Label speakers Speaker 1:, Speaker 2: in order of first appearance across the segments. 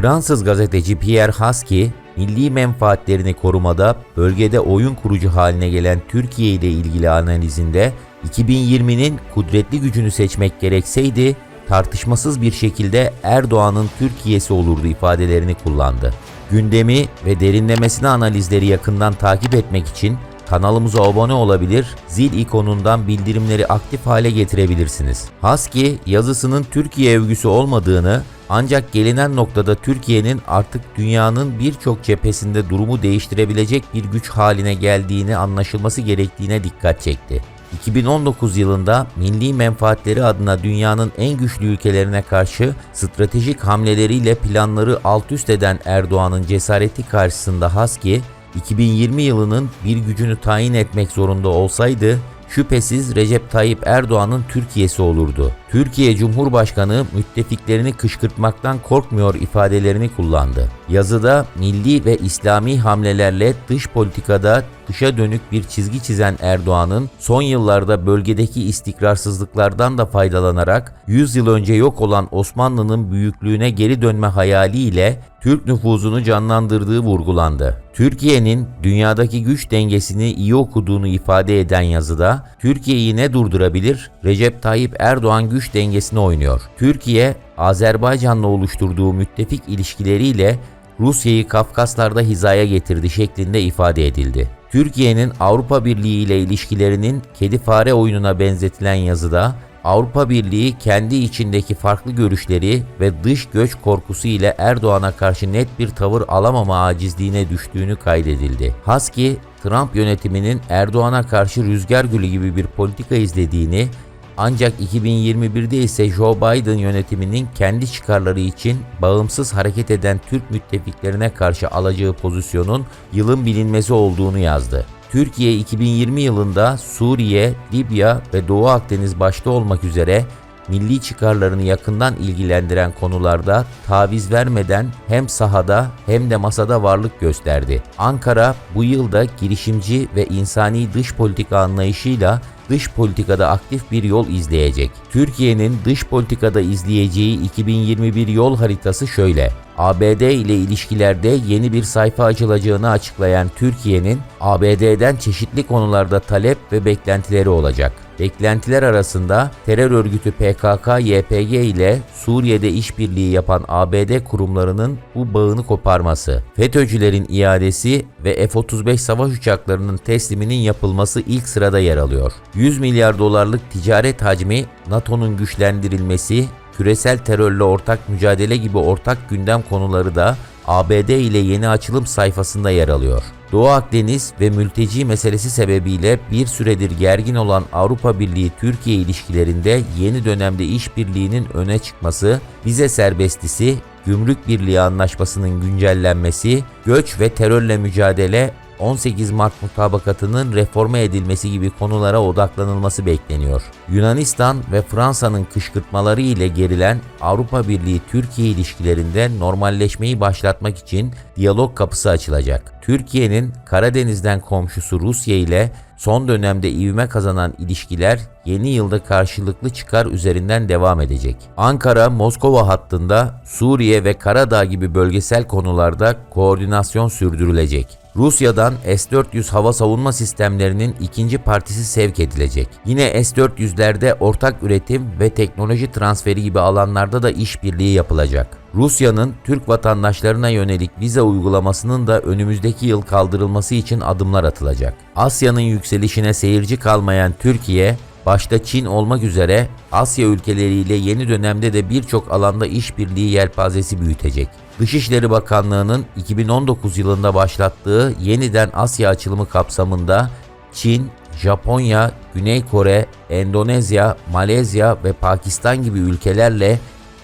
Speaker 1: Fransız gazeteci Pierre Husky, milli menfaatlerini korumada bölgede oyun kurucu haline gelen Türkiye ile ilgili analizinde 2020'nin kudretli gücünü seçmek gerekseydi tartışmasız bir şekilde Erdoğan'ın Türkiye'si olurdu ifadelerini kullandı. Gündemi ve derinlemesine analizleri yakından takip etmek için kanalımıza abone olabilir, zil ikonundan bildirimleri aktif hale getirebilirsiniz. Husky yazısının Türkiye övgüsü olmadığını ancak gelinen noktada Türkiye'nin artık dünyanın birçok cephesinde durumu değiştirebilecek bir güç haline geldiğini anlaşılması gerektiğine dikkat çekti. 2019 yılında milli menfaatleri adına dünyanın en güçlü ülkelerine karşı stratejik hamleleriyle planları alt üst eden Erdoğan'ın cesareti karşısında Husky, 2020 yılının bir gücünü tayin etmek zorunda olsaydı şüphesiz Recep Tayyip Erdoğan'ın Türkiye'si olurdu. Türkiye Cumhurbaşkanı müttefiklerini kışkırtmaktan korkmuyor ifadelerini kullandı. Yazıda milli ve İslami hamlelerle dış politikada dışa dönük bir çizgi çizen Erdoğan'ın son yıllarda bölgedeki istikrarsızlıklardan da faydalanarak 100 yıl önce yok olan Osmanlı'nın büyüklüğüne geri dönme hayaliyle Türk nüfuzunu canlandırdığı vurgulandı. Türkiye'nin dünyadaki güç dengesini iyi okuduğunu ifade eden yazıda Türkiye'yi ne durdurabilir? Recep Tayyip Erdoğan güç dengesini oynuyor. Türkiye, Azerbaycan'la oluşturduğu müttefik ilişkileriyle Rusya'yı Kafkaslar'da hizaya getirdi şeklinde ifade edildi. Türkiye'nin Avrupa Birliği ile ilişkilerinin kedi fare oyununa benzetilen yazıda Avrupa Birliği kendi içindeki farklı görüşleri ve dış göç korkusu ile Erdoğan'a karşı net bir tavır alamama acizliğine düştüğünü kaydedildi. Husky, Trump yönetiminin Erdoğan'a karşı rüzgar gülü gibi bir politika izlediğini ancak 2021'de ise Joe Biden yönetiminin kendi çıkarları için bağımsız hareket eden Türk müttefiklerine karşı alacağı pozisyonun yılın bilinmesi olduğunu yazdı. Türkiye 2020 yılında Suriye, Libya ve Doğu Akdeniz başta olmak üzere milli çıkarlarını yakından ilgilendiren konularda taviz vermeden hem sahada hem de masada varlık gösterdi. Ankara bu yılda girişimci ve insani dış politika anlayışıyla dış politikada aktif bir yol izleyecek. Türkiye'nin dış politikada izleyeceği 2021 yol haritası şöyle. ABD ile ilişkilerde yeni bir sayfa açılacağını açıklayan Türkiye'nin ABD'den çeşitli konularda talep ve beklentileri olacak. Beklentiler arasında terör örgütü PKK-YPG ile Suriye'de işbirliği yapan ABD kurumlarının bu bağını koparması, FETÖ'cülerin iadesi ve F-35 savaş uçaklarının tesliminin yapılması ilk sırada yer alıyor. 100 milyar dolarlık ticaret hacmi, NATO'nun güçlendirilmesi, küresel terörle ortak mücadele gibi ortak gündem konuları da ABD ile yeni açılım sayfasında yer alıyor. Doğu Akdeniz ve mülteci meselesi sebebiyle bir süredir gergin olan Avrupa Birliği Türkiye ilişkilerinde yeni dönemde işbirliğinin öne çıkması, vize serbestisi, gümrük birliği anlaşmasının güncellenmesi, göç ve terörle mücadele 18 Mart mutabakatının reforme edilmesi gibi konulara odaklanılması bekleniyor. Yunanistan ve Fransa'nın kışkırtmaları ile gerilen Avrupa Birliği Türkiye ilişkilerinde normalleşmeyi başlatmak için diyalog kapısı açılacak. Türkiye'nin Karadeniz'den komşusu Rusya ile son dönemde ivme kazanan ilişkiler yeni yılda karşılıklı çıkar üzerinden devam edecek. Ankara Moskova hattında Suriye ve Karadağ gibi bölgesel konularda koordinasyon sürdürülecek. Rusya'dan S-400 hava savunma sistemlerinin ikinci partisi sevk edilecek. Yine S-400'lerde ortak üretim ve teknoloji transferi gibi alanlarda da işbirliği yapılacak. Rusya'nın Türk vatandaşlarına yönelik vize uygulamasının da önümüzdeki yıl kaldırılması için adımlar atılacak. Asya'nın yükselişine seyirci kalmayan Türkiye, başta Çin olmak üzere Asya ülkeleriyle yeni dönemde de birçok alanda işbirliği yelpazesi büyütecek. Dışişleri Bakanlığı'nın 2019 yılında başlattığı yeniden Asya açılımı kapsamında Çin, Japonya, Güney Kore, Endonezya, Malezya ve Pakistan gibi ülkelerle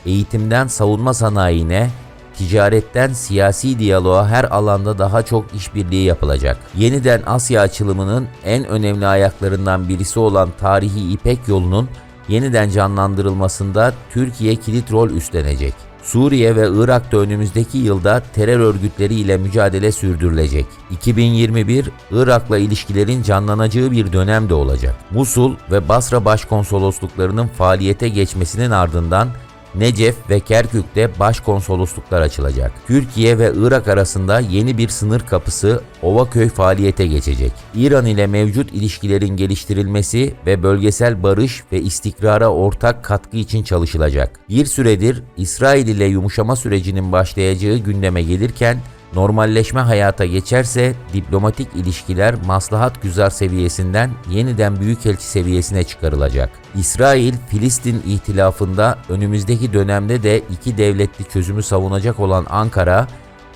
Speaker 1: eğitimden savunma sanayine, ticaretten siyasi diyaloğa her alanda daha çok işbirliği yapılacak. Yeniden Asya açılımının en önemli ayaklarından birisi olan tarihi İpek yolunun yeniden canlandırılmasında Türkiye kilit rol üstlenecek. Suriye ve Irak'ta önümüzdeki yılda terör örgütleri ile mücadele sürdürülecek. 2021 Irak'la ilişkilerin canlanacağı bir dönem de olacak. Musul ve Basra başkonsolosluklarının faaliyete geçmesinin ardından Necef ve Kerkük'te başkonsolosluklar açılacak. Türkiye ve Irak arasında yeni bir sınır kapısı Ovaköy faaliyete geçecek. İran ile mevcut ilişkilerin geliştirilmesi ve bölgesel barış ve istikrara ortak katkı için çalışılacak. Bir süredir İsrail ile yumuşama sürecinin başlayacağı gündeme gelirken Normalleşme hayata geçerse diplomatik ilişkiler maslahat güzar seviyesinden yeniden büyükelçi seviyesine çıkarılacak. İsrail, Filistin ihtilafında önümüzdeki dönemde de iki devletli çözümü savunacak olan Ankara,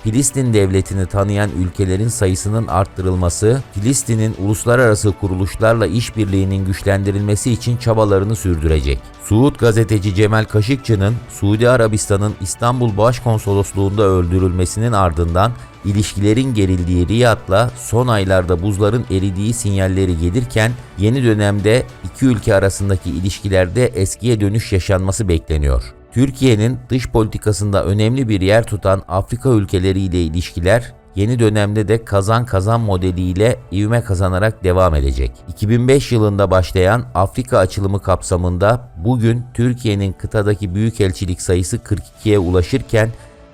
Speaker 1: Filistin devletini tanıyan ülkelerin sayısının arttırılması, Filistin'in uluslararası kuruluşlarla işbirliğinin güçlendirilmesi için çabalarını sürdürecek. Suud gazeteci Cemal Kaşıkçı'nın Suudi Arabistan'ın İstanbul Başkonsolosluğunda öldürülmesinin ardından ilişkilerin gerildiği Riyad'la son aylarda buzların eridiği sinyalleri gelirken yeni dönemde iki ülke arasındaki ilişkilerde eskiye dönüş yaşanması bekleniyor. Türkiye'nin dış politikasında önemli bir yer tutan Afrika ülkeleriyle ilişkiler yeni dönemde de kazan kazan modeliyle ivme kazanarak devam edecek. 2005 yılında başlayan Afrika açılımı kapsamında bugün Türkiye'nin kıtadaki büyükelçilik sayısı 42'ye ulaşırken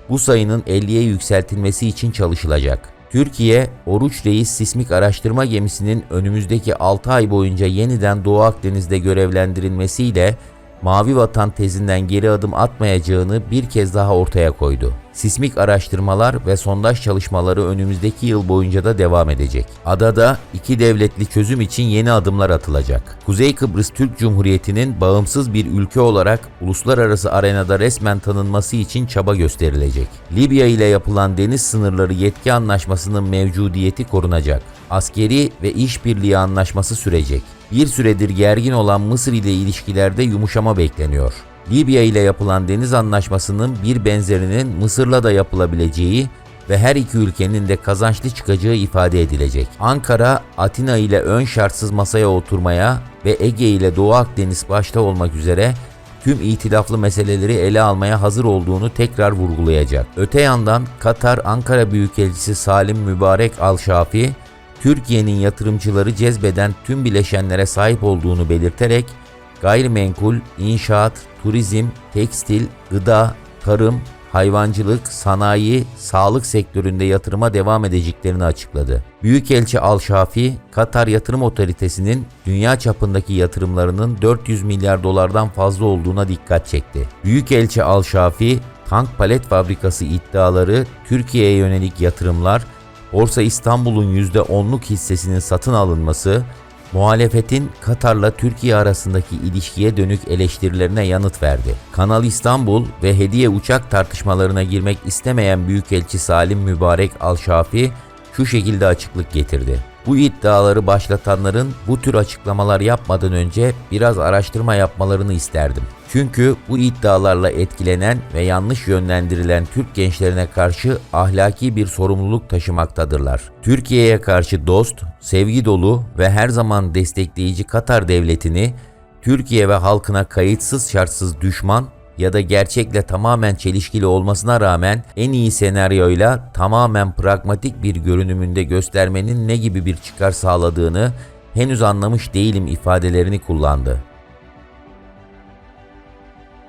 Speaker 1: bu sayının 50'ye yükseltilmesi için çalışılacak. Türkiye, Oruç Reis sismik araştırma gemisinin önümüzdeki 6 ay boyunca yeniden Doğu Akdeniz'de görevlendirilmesiyle Mavi Vatan tezinden geri adım atmayacağını bir kez daha ortaya koydu. Sismik araştırmalar ve sondaj çalışmaları önümüzdeki yıl boyunca da devam edecek. Adada iki devletli çözüm için yeni adımlar atılacak. Kuzey Kıbrıs Türk Cumhuriyeti'nin bağımsız bir ülke olarak uluslararası arenada resmen tanınması için çaba gösterilecek. Libya ile yapılan deniz sınırları yetki anlaşmasının mevcudiyeti korunacak. Askeri ve işbirliği anlaşması sürecek. Bir süredir gergin olan Mısır ile ilişkilerde yumuşama bekleniyor. Libya ile yapılan deniz anlaşmasının bir benzerinin Mısır'la da yapılabileceği ve her iki ülkenin de kazançlı çıkacağı ifade edilecek. Ankara, Atina ile ön şartsız masaya oturmaya ve Ege ile Doğu Akdeniz başta olmak üzere tüm itilaflı meseleleri ele almaya hazır olduğunu tekrar vurgulayacak. Öte yandan Katar Ankara Büyükelçisi Salim Mübarek Al-Şafi, Türkiye'nin yatırımcıları cezbeden tüm bileşenlere sahip olduğunu belirterek gayrimenkul, inşaat, turizm, tekstil, gıda, tarım, hayvancılık, sanayi, sağlık sektöründe yatırıma devam edeceklerini açıkladı. Büyükelçi Al-Şafi, Katar Yatırım Otoritesi'nin dünya çapındaki yatırımlarının 400 milyar dolardan fazla olduğuna dikkat çekti. Büyükelçi Al-Şafi, tank palet fabrikası iddiaları, Türkiye'ye yönelik yatırımlar, Borsa İstanbul'un %10'luk hissesinin satın alınması, muhalefetin Katar'la Türkiye arasındaki ilişkiye dönük eleştirilerine yanıt verdi. Kanal İstanbul ve hediye uçak tartışmalarına girmek istemeyen Büyükelçi Salim Mübarek Al-Şafi şu şekilde açıklık getirdi. Bu iddiaları başlatanların bu tür açıklamalar yapmadan önce biraz araştırma yapmalarını isterdim. Çünkü bu iddialarla etkilenen ve yanlış yönlendirilen Türk gençlerine karşı ahlaki bir sorumluluk taşımaktadırlar. Türkiye'ye karşı dost, sevgi dolu ve her zaman destekleyici Katar devletini Türkiye ve halkına kayıtsız şartsız düşman ya da gerçekle tamamen çelişkili olmasına rağmen en iyi senaryoyla tamamen pragmatik bir görünümünde göstermenin ne gibi bir çıkar sağladığını henüz anlamış değilim ifadelerini kullandı.